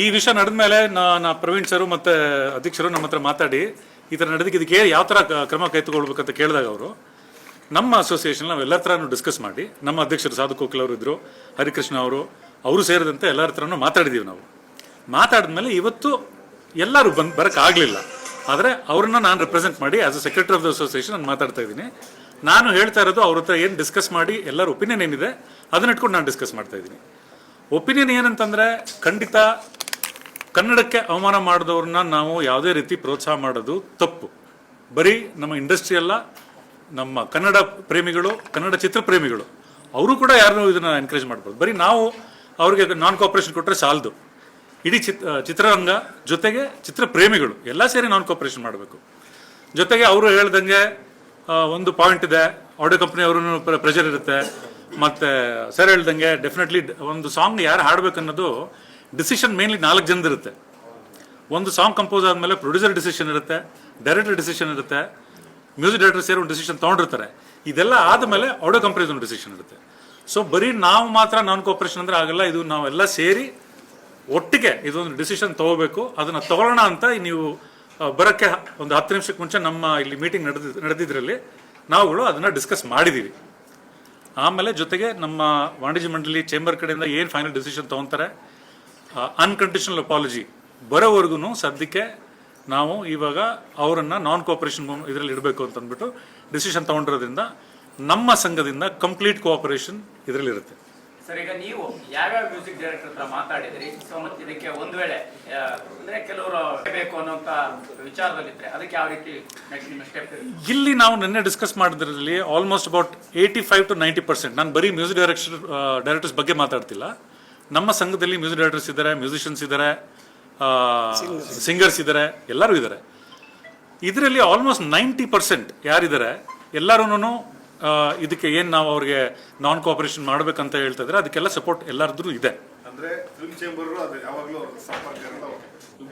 ಈ ವಿಷಯ ನಡೆದ ಮೇಲೆ ನಾ ಪ್ರವೀಣ್ ಸರ್ ಮತ್ತು ಅಧ್ಯಕ್ಷರು ನಮ್ಮ ಹತ್ರ ಮಾತಾಡಿ ಈ ಥರ ನಡೆದಕ್ಕೆ ಇದಕ್ಕೆ ಯಾವ ಥರ ಕ್ರಮ ಅಂತ ಕೇಳಿದಾಗ ಅವರು, ನಮ್ಮ ಅಸೋಸಿಯೇಷನ್ ನಾವು ಎಲ್ಲರ ಥರನೂ ಡಿಸ್ಕಸ್ ಮಾಡಿ, ನಮ್ಮ ಅಧ್ಯಕ್ಷರು ಸಾಧು ಕೋಕಿಲ್ ಅವರು ಇದ್ದರು ಹರಿಕೃಷ್ಣ ಅವರು ಅವರು ಸೇರಿದಂತೆ ಎಲ್ಲರ ಥರನೂ ಮಾತಾಡಿದ್ದೀವಿ ನಾವು. ಮಾತಾಡಿದ್ಮೇಲೆ ಇವತ್ತು ಎಲ್ಲರೂ ಬಂದು ಬರೋಕ್ಕಾಗಲಿಲ್ಲ ಆದರೆ ಅವ್ರನ್ನ ನಾನು ರೆಪ್ರೆಸೆಂಟ್ ಮಾಡಿ as a secretary of the association ನಾನು ಮಾತಾಡ್ತಾ ಇದ್ದೀನಿ. ನಾನು ಹೇಳ್ತಾ ಇರೋದು ಅವ್ರ ಹತ್ರ ಏನು ಡಿಸ್ಕಸ್ ಮಾಡಿ, ಎಲ್ಲರ ಒಪಿನಿಯನ್ ಏನಿದೆ, ಅದನ್ನ ಇಟ್ಕೊಂಡು ನಾನು ಡಿಸ್ಕಸ್ ಮಾಡ್ತಾ ಇದ್ದೀನಿ. ಒಪಿನಿಯನ್ ಏನಂತಂದರೆ ಖಂಡಿತ ಕನ್ನಡಕ್ಕೆ ಅವಮಾನ ಮಾಡಿದವ್ರನ್ನ ನಾವು ಯಾವುದೇ ರೀತಿ ಪ್ರೋತ್ಸಾಹ ಮಾಡೋದು ತಪ್ಪು. ಬರೀ ನಮ್ಮ ಇಂಡಸ್ಟ್ರಿ ಅಲ್ಲ, ನಮ್ಮ ಕನ್ನಡ ಪ್ರೇಮಿಗಳು, ಕನ್ನಡ ಚಿತ್ರ ಪ್ರೇಮಿಗಳು, ಅವರು ಕೂಡ ಯಾರನ್ನೂ ಇದನ್ನು ಎನ್ಕರೇಜ್ ಮಾಡ್ಬೋದು ಬರೀ ನಾವು ಅವ್ರಿಗೆ ನಾನ್ ಕೋಪರೇಷನ್ ಕೊಟ್ಟರೆ ಸಾಲದು. ಇಡೀ ಚಿತ್ ಚಿತ್ರರಂಗ ಜೊತೆಗೆ ಚಿತ್ರ ಪ್ರೇಮಿಗಳು, ಎಲ್ಲ ಸೇರಿ ನಾನ್ ಕೋಪರೇಷನ್ ಮಾಡಬೇಕು. ಜೊತೆಗೆ ಅವರು ಹೇಳ್ದಂಗೆ ಒಂದು ಪಾಯಿಂಟ್ ಇದೆ ಆಡಿಯೋ ಕಂಪ್ನಿ ಅವರು ಪ್ರೆಷರ್ ಇರುತ್ತೆ, ಮತ್ತೆ ಸರ್ ಹೇಳ್ದಂಗೆ ಡೆಫಿನೆಟ್ಲಿ ಒಂದು ಸಾಂಗ್ ಯಾರು ಹಾಡ್ಬೇಕು ಅನ್ನೋದು ಡಿಸಿಷನ್ ಮೇನ್ಲಿ ನಾಲ್ಕು ಜನದಿರುತ್ತೆ ಒಂದು ಸಾಂಗ್ ಕಂಪೋಸ್ ಆದಮೇಲೆ ಪ್ರೊಡ್ಯೂಸರ್ ಡಿಸಿಷನ್ ಇರುತ್ತೆ ಡೈರೆಕ್ಟರ್ ಡಿಸಿಷನ್ ಇರುತ್ತೆ ಮ್ಯೂಸಿಕ್ ಡೈರೆಕ್ಟರ್ ಸೇರಿ ಒಂದು ಡಿಸಿಷನ್ ತೊಗೊಂಡಿರ್ತಾರೆ. ಇದೆಲ್ಲ ಆದಮೇಲೆ ಆಡಿಯೋ ಕಂಪ್ನೀಸ್ ಒಂದು ಡಿಸಿಷನ್ ಇರುತ್ತೆ. ಸೊ ಬರೀ ನಾವು ಮಾತ್ರ ನಾನ್ ಕೋಪರೇಷನ್ ಅಂದ್ರೆ ಆಗಲ್ಲ, ಇದು ನಾವೆಲ್ಲ ಸೇರಿ ಒಟ್ಟಿಗೆ ಇದೊಂದು ಡಿಸಿಷನ್ ತಗೋಬೇಕು, ಅದನ್ನ ತಗೊಳ್ಳೋಣ ಅಂತ ನೀವು ಬರೋಕ್ಕೆ ಒಂದು ಹತ್ತು ನಿಮಿಷಕ್ಕೆ ಮುಂಚೆ ನಮ್ಮ ಇಲ್ಲಿ ಮೀಟಿಂಗ್ ನಡೆದಿದ್ದು ನಡೆದಿದ್ರಲ್ಲಿ ನಾವುಗಳು ಅದನ್ನ ಡಿಸ್ಕಸ್ ಮಾಡಿದ್ದೀವಿ ಆಮೇಲೆ ಜೊತೆಗೆ ನಮ್ಮ ವಾಣಿಜ್ಯ ಮಂಡಳಿ ಚೇಂಬರ್ ಕಡೆಯಿಂದ ಏನು ಫೈನಲ್ ಡಿಸಿಷನ್ ತೊಗೊತಾರೆ ಅನ್ಕಂಡೀಷನಲ್ ಅಪಾಲಜಿ ಬರೋವರೆಗೂ ಸದ್ಯಕ್ಕೆ ನಾವು ಇವಾಗ ಅವರನ್ನು ನಾನ್ ಕೋಆಪರೇಷನ್ ಇದರಲ್ಲಿ ಇಡಬೇಕು ಅಂತ ಅಂದ್ಬಿಟ್ಟು ಡಿಸಿಷನ್ ತಗೊಂಡಿರೋದ್ರಿಂದ ನಮ್ಮ ಸಂಘದಿಂದ ಕಂಪ್ಲೀಟ್ ಕೋಆಪರೇಷನ್ ಇದರಲ್ಲಿ ಇರುತ್ತೆ. ಸರ್ ಈಗ ನೀವು ಯಾವ್ಯಾವ ಮ್ಯೂಸಿಕ್ ಡೈರೆಕ್ಟರ್ ಹತ್ರ ಮಾತಾಡಿದ್ರಿ? ಸೊ ಮತ್ತೆ ಇದಕ್ಕೆ ಒಂದ್ ವೇಳೆ ಅಂದ್ರೆ ಕೆಲವರು ಬೇಕು ಅನ್ನೋಂತ ವಿಚಾರದಲ್ಲಿದ್ರೆ ಅದಕ್ಕೆ ಯಾವ ರೀತಿ ನೆಕ್ಸ್ಟ್ ನಿಮ್ಮ ಸ್ಟೆಪ್ ಇಲ್ಲಿ ನಾವು ನಿನ್ನೆ discuss ಮಾಡಿದ್ರಲ್ಲಿ almost about eighty five to ninety percent ನಾನು ಬರೀ ಮ್ಯೂಸಿಕ್ ಡೈರೆಕ್ಟರ್ ಡೈರೆಕ್ಟರ್ಸ್ ಬಗ್ಗೆ ಮಾತಾಡ್ತಿಲ್ಲ. ನಮ್ಮ ಸಂಘದಲ್ಲಿ ಮ್ಯೂಸಿಕ್ ಡೈರೆಕ್ಟರ್ಸ್ ಇದ್ದಾರೆ ಮ್ಯೂಸಿಷಿಯನ್ಸ್ ಇದ್ದಾರೆ ಸಿಂಗರ್ಸ್ ಇದ್ದಾರೆ. ಎಲ್ಲರೂ ಇದ್ದಾರೆ. ಇದರಲ್ಲಿ ಆಲ್ಮೋಸ್ಟ್ ನೈಂಟಿ ಪರ್ಸೆಂಟ್ ಯಾರಿದ್ದಾರೆ ಎಲ್ಲರೂ ಇದಕ್ಕೆ ಏನು ನಾವು ಅವ್ರಿಗೆ ನಾನ್ ಕೋಆಪರೇಷನ್ ಮಾಡ್ಬೇಕಂತ ಹೇಳ್ತಾ ಇದ್ರೆ ಅದಕ್ಕೆಲ್ಲ ಸಪೋರ್ಟ್ ಎಲ್ಲರದ್ರೂ ಇದೆ. ಅಂದ್ರೆ ಫಿಲ್ಮ್ ಚೇಂಬರ್ ಅದು ಯಾವಾಗಲೂ ಅವ್ರ ಸಂಪರ್ಕ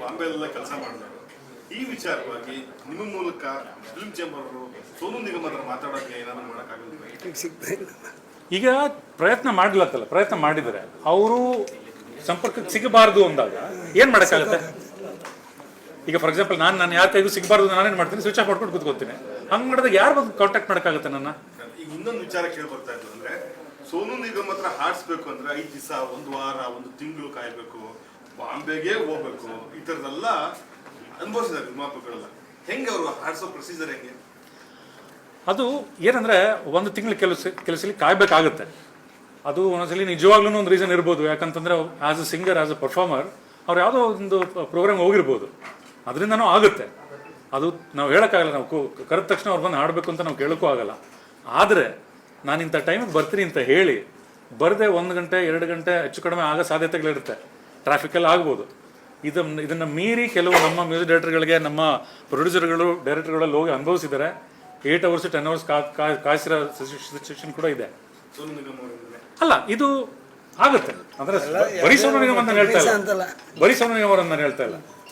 ಬಾಂಬೆಲ್ಲ ಕೆಲಸ ಮಾಡಿದ್ರು ಈ ವಿಚಾರವಾಗಿ ನಿಮ್ಮ ಮೂಲಕ ಫಿಲ್ಮ್ ಚೇಂಬರ್ ಅವರು ಸೋನು ನಿಗಮ್ ಹತ್ರ ಮಾತಾಡೋಕೆ ಏನಾದ್ರು ಮಾಡೋಕ್ಕಾಗಲ್ಲ ಈಗ ಪ್ರಯತ್ನ ಮಾಡ್ಲತ್ತಲ್ಲ ಪ್ರಯತ್ನ ಮಾಡಿದರೆ ಅವರು ಸಂಪರ್ಕಕ್ಕೆ ಸಿಗಬಾರದು ಅಂದಾಗ ಏನ್ ಮಾಡಕ್ಕಾಗತ್ತೆ? ಈಗ ಫಾರ್ ಎಕ್ಸಾಂಪಲ್ ನಾನು ನಾನು ಯಾರ ಕೈಗೂ ಸಿಗಬಾರ್ದು ನಾನೇನು ಮಾಡ್ತೀನಿ? ಸ್ವಿಚ್ ಆಫ್ ಮಾಡ್ಕೊಂಡು ಕೂತ್ಕೋತೀನಿ ಹಂಗೆ ಮಾಡಿದಾಗ ಯಾರು ಬಂದು ಕಾಂಟ್ಯಾಕ್ಟ್ ಮಾಡೋಕ್ಕಾಗತ್ತೆ ನನ್ನ? ಈಗ ಇನ್ನೊಂದು ವಿಚಾರ ಕೇಳಿ ಇತ್ತು ಅಂದ್ರೆ, ಸೋನು ನಿಗಮ್ ಹತ್ರ ಹಾಡ್ಸ್ಬೇಕು ಅಂದ್ರೆ ಐದು ದಿವಸ, ಒಂದು ವಾರ, ಒಂದು ತಿಂಗಳು ಕಾಯ್ಬೇಕು, ಬಾಂಬೆಗೆ ಹೋಗ್ಬೇಕು, ಈ ಥರದ್ದೆಲ್ಲ ಅನುಭವಿಸಿದ್ದಾರೆ ನಿರ್ಮಾಪಕರೆಲ್ಲ. ಹೆಂಗೆ ಅವರು ಹಾಡ್ಸೋ ಪ್ರೊಸೀಜರ್ ಹೆಂಗೆ? ಅದು ಏನಂದ್ರೆ ಒಂದು ತಿಂಗಳು ಕೆಲಸ ಕೆಲಸಲಿ ಕಾಯಬೇಕಾಗುತ್ತೆ. ಅದು ಒಂದೊಂದ್ಸಲಿ ನಿಜವಾಗ್ಲೂ ಒಂದು ರೀಸನ್ ಇರ್ಬೋದು. ಯಾಕಂತಂದ್ರೆ as a singer as a performer ಅವ್ರು ಯಾವುದೋ ಒಂದು ಪ್ರೋಗ್ರಾಮ್ ಹೋಗಿರ್ಬೋದು. ಅದರಿಂದನೂ ಆಗುತ್ತೆ. ಅದು ನಾವು ಹೇಳೋಕ್ಕಾಗಲ್ಲ. ನಾವು ಕರೆದ ತಕ್ಷಣ ಅವ್ರು ಬಂದು ಹಾಡಬೇಕು ಅಂತ ನಾವು ಕೇಳೋಕ್ಕೂ ಆಗಲ್ಲ. ಆದರೆ ನಾನು ಇಂಥ ಟೈಮಿಗೆ ಬರ್ತೀನಿ ಅಂತ ಹೇಳಿ ಬರದೆ ಒಂದು ಗಂಟೆ, ಎರಡು ಗಂಟೆ ಹೆಚ್ಚು ಕಡಿಮೆ ಆಗೋ ಸಾಧ್ಯತೆಗಳಿರುತ್ತೆ. ಟ್ರಾಫಿಕಲ್ಲಿ ಆಗ್ಬೋದು. ಇದನ್ನು ಇದನ್ನು ಮೀರಿ ಕೆಲವು ನಮ್ಮ ಮ್ಯೂಸಿಕ್ ಡೈರೆಕ್ಟರ್ಗಳಿಗೆ ನಮ್ಮ ಪ್ರೊಡ್ಯೂಸರ್ಗಳು ಡೈರೆಕ್ಟರ್ಗಳಲ್ಲಿ ಹೋಗಿ ಅನುಭವಿಸಿದ್ದಾರೆ ಏಟ್ ಅವರ್ಸ್ ಟೆನ್ ಅವರ್ಸ್ ಕಾಯಿಸಿರೋ ಸಿಚುವೇಶನ್ ಕೂಡ ಇದೆ. ಅಲ್ಲ ಇದು ಆಗುತ್ತೆ. ಅಂದ್ರೆ ಬರೀ ಸೋನು ನಿಗಮ ಅಂತ ಹೇಳ್ತಾ ಇಲ್ಲ. ಬರೀ ಸೋನು ನಿಗಮ ಅಂತ ನಾನು ಹೇಳ್ತಾ ಇಲ್ಲ.